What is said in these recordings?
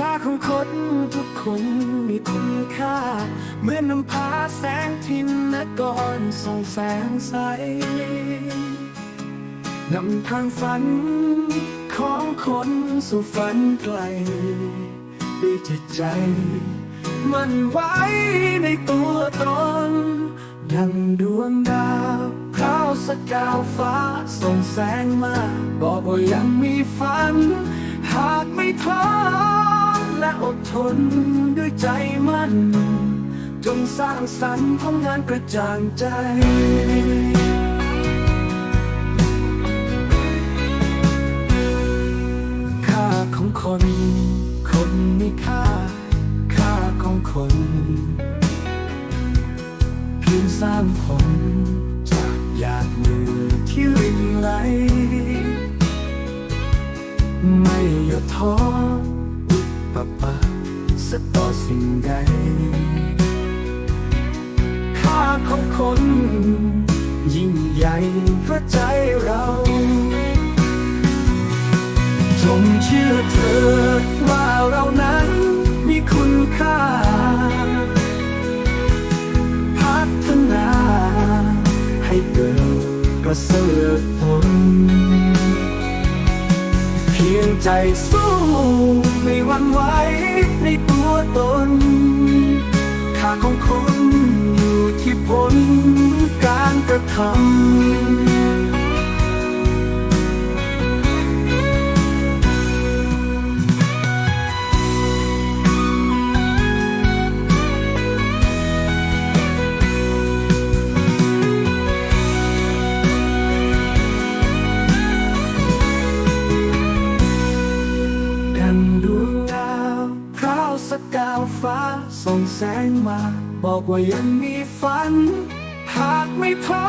ค่าของคนทุกคนมีคุณค่า เหมือนน้ำพาแสงทินนกรส่องแสงใสนำทางฝันของคนสู่ฝันไกลด้วยจิตใจ มันไว้ในตัวตนดังดวงดาวพราวสกาวฟ้าส่งแสงมา บอกว่ายังมีฝัน หากไม่ท้อ และอดทนด้วยใจมั่น จงสร้างสรรค์ผลงานกระจ่างใจค่าของคน คนมีค่า ค่าของคนเพียงสร้างผลจากหยาดมือที่รินไหล ไม่หยุดท้อ ปะปะสักต่อสิ่งใด ค่าของคน ยิ่งใหญ่เพราะใจเราจงเชื่อเถิดว่าเรานั้นมีคุณค่า พัฒนาให้เกิดประเสริฐผลเพียงใจสู้ ของคนอยู่ที่ผลการกระทำ สกาวฟ้าส่องแสงมา บอกว่ายังมีฝัน หากไม่ท้อ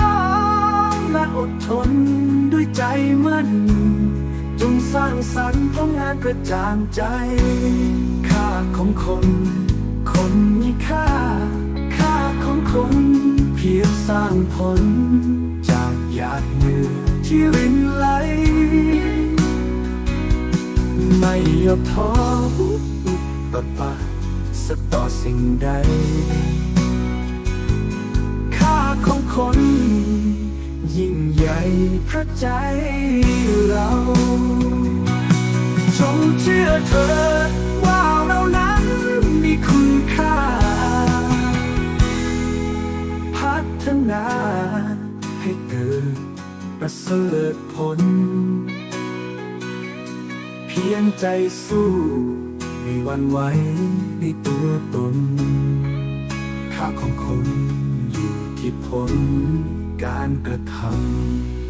มและอดทนด้วยใจมั่นจงสร้างสรรค์ผลงานกระจ่างใจ ค่าของคน คนมีค่า ค่าของคนเพียงสร้างผล จากหยาดมือที่รินไหลไม่ยอมท้อ อุปปะสักต่อสิ่งใด ค่าของคน ยิ่งใหญ่พระใจเราจงเชื่อเถิดว่าเรานั้นมีคุณค่า พัฒนาให้เกิดประเสริฐผล เพียงใจสู้ ไม่หวันไหวในตัวตนค่าของคนอยู่ที่ผลการกระทำ